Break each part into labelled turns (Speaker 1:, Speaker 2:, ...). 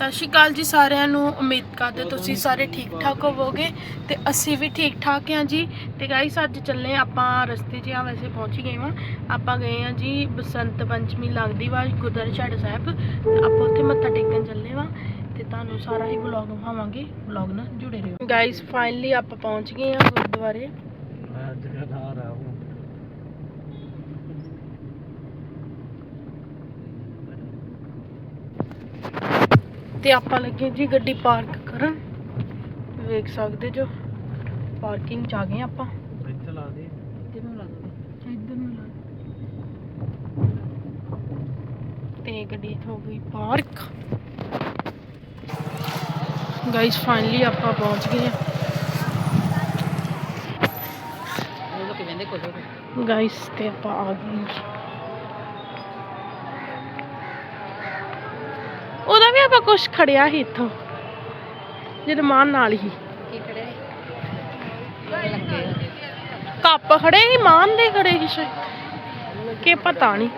Speaker 1: ਸਤਿ ਸ਼੍ਰੀ ਅਕਾਲ ਜੀ ਸਾਰਿਆਂ ਨੂੰ। ਉਮੀਦ ਕਰਦੇ ਤੁਸੀਂ ਸਾਰੇ ਠੀਕ ਠਾਕ ਹੋਵੋਗੇ ਤੇ ਅਸੀਂ ਵੀ ਠੀਕ ਠਾਕ ਹਾਂ ਜੀ। ਤੇ ਗਾਈਸ ਅੱਜ ਚੱਲੇ ਆਪਾਂ ਰਸਤੇ 'ਚ। ਆ ਵੈਸੇ ਪਹੁੰਚ ਗਏ ਹਾਂ ਆਪਾਂ ਗਏ ਹਾਂ ਜੀ ਬਸੰਤ ਪੰਚਮੀ ਲੱਗਦੀ ਵਾ ਗੁਰਦੁਆਰਾ ਛੜ ਸਾਹਿਬ। ਤੇ ਆਪਾਂ ਉੱਥੇ ਮੱਥਾ ਟੇਕਣ ਚੱਲੇ ਵਾਂ। ਤੇ ਤੁਹਾਨੂੰ ਸਾਰਾ ਹੀ ਵਲੌਗ ਵਿਖਾਵਾਂਗੇ। ਵਲੌਗ ਨਾਲ ਜੁੜੇ ਰਹੋ। ਗਾਈਸ ਫਾਈਨਲੀ ਆਪਾਂ ਪਹੁੰਚ ਗਏ ਹਾਂ ਗੁਰਦੁਆਰੇ
Speaker 2: ਅੱਜ ਕਥਾ ਰਹਾ ਹੂੰ
Speaker 1: ਤੇ ਆਪਾਂ ਲੱਗੇ ਜੀ ਗੱਡੀ ਪਾਰਕ ਕਰਨ। ਵੇਖ ਸਕਦੇ ਜੋ ਪਾਰਕਿੰਗ 'ਚ ਆ ਗਏ ਆਪਾਂ।
Speaker 2: ਇੱਥੇ ਲਾ ਦੇ।
Speaker 1: ਇੱਧਰ ਨੂੰ ਲਾ ਦੋ। ਇੱਧਰ ਨੂੰ ਲਾ ਤੇ ਗੱਡੀ ਇੱਥੇ ਹੋ ਗਈ ਪਾਰਕ। ਗਾਇਸ ਫਾਈਨਲੀ ਆਪਾਂ ਪਹੁੰਚ ਗਏ ਹਾਂ ਗਾਇਸ ਤੇ ਆਪਾਂ ਆ ਗਏ ਹਾਂ। ਉਹਦਾ ਵੀ ਆਪਾਂ ਕੁਛ ਖੜਿਆ ਸੀ ਇੱਥੋਂ? ਮਾਨ ਨਾਲ ਹੀ। ਕੱਪ ਖੜੇ ਸੀ ਮਾਨ ਦੇ ਖੜੇ ਸੀ ਸ਼ਾਇਦ। ਕਿ ਪਤਾ ਨਹੀਂ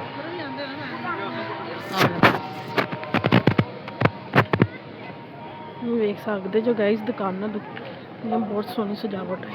Speaker 1: ਵੇਖ ਸਕਦੇ ਜੋ ਗਾਇਸ ਦੁਕਾਨਾਂ ਦੁ ਇਹ ਬਹੁਤ ਸੋਹਣੀ ਸਜਾਵਟ ਹੈ।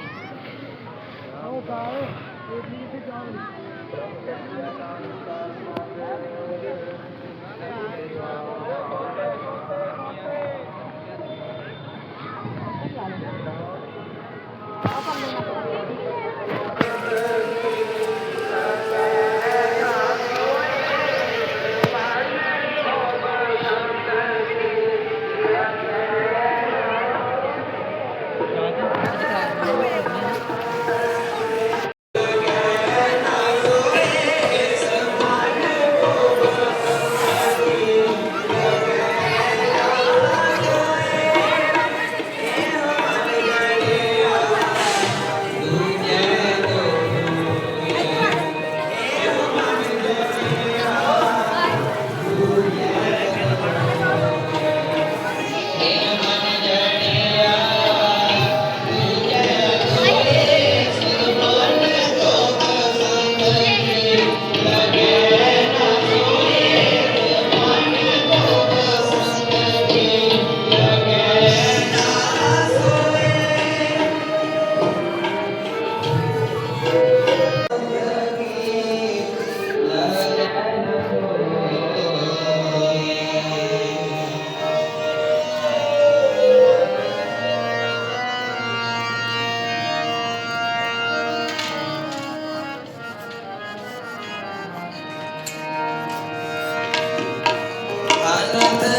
Speaker 1: Thank you.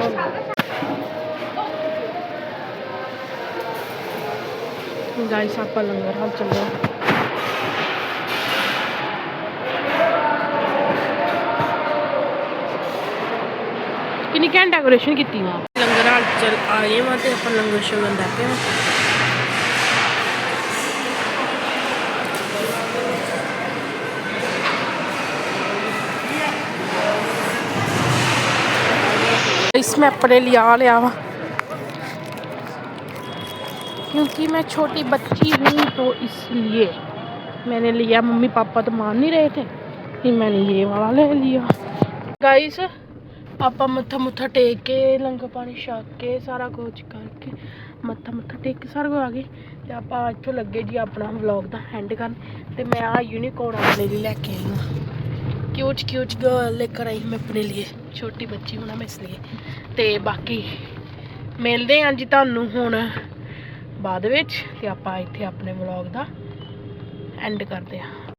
Speaker 1: ਨੇ ਕਹਿਣਾ ਵੀਡੀਓ ਬਣਾਉਣੀ ਗਾਇਸ ਆਪਾਂ ਲੰਗਰ ਹਾਲ ਚੱਲੇ ਹਾਂ। ਕਿੰਨੀ ਘੈਂਟ ਡੈਕੋਰੇਸ਼ਨ ਕੀਤੀ ਵਾ ਲੰਗਰ ਹਾਲ
Speaker 2: ਚਲ ਆਏ ਵਾਂ ਤੇ ਆਪਾਂ ਲੰਗਰ ਛਕਣ ਲੱਗ ਪਏ ਵਾਂ ਇਸ ਮੈਂ अपने लिए आ लिया वा क्योंकि मैं छोटी बच्ची हूँ तो इसलिए मैंने लिया मम्मी पापा तो मान नहीं रहे थे फिर मैंने ये वाला ले लिया गाइस ਆਪਾਂ ਮੱਥਾ ਮੁੱਥਾ ਟੇਕ ਕੇ ਲੰਗਰ ਪਾਣੀ ਛਕ ਕੇ ਸਾਰਾ ਕੁਝ ਕਰਕੇ ਮੱਥਾ ਮੁੱਥਾ ਟੇਕ ਕੇ ਸਾਰਾ ਕੁਝ ਆ ਗਏ ਤੇ ਆਪਾਂ ਇੱਥੋਂ ਲੱਗੇ ਜੀ ਆਪਣਾ ਵਲੌਗ ਦਾ ਐਂਡ ਕਰਨ ਤੇ ਮੈਂ ਆ ਯੂਨੀਕੋਰਨ ਆਪਣੇ ਲਈ ਲੈ ਕੇ ਆਈ ਹਾਂ क्यूट क्यूट गर्ल लेकर आई मैं अपने लिए ਛੋਟੀ ਬੱਚੀ ਹੋਣਾ ਮੈਂ ਇਸ ਲਈ ਤੇ ਬਾਕੀ ਮਿਲਦੇ ਹਾਂ ਜੀ ਤੁਹਾਨੂੰ ਹੁਣ ਬਾਅਦ ਵਿੱਚ ਤੇ ਆਪਾਂ ਇੱਥੇ ਆਪਣੇ ਵਲੌਗ ਦਾ ਐਂਡ ਕਰਦੇ ਹਾਂ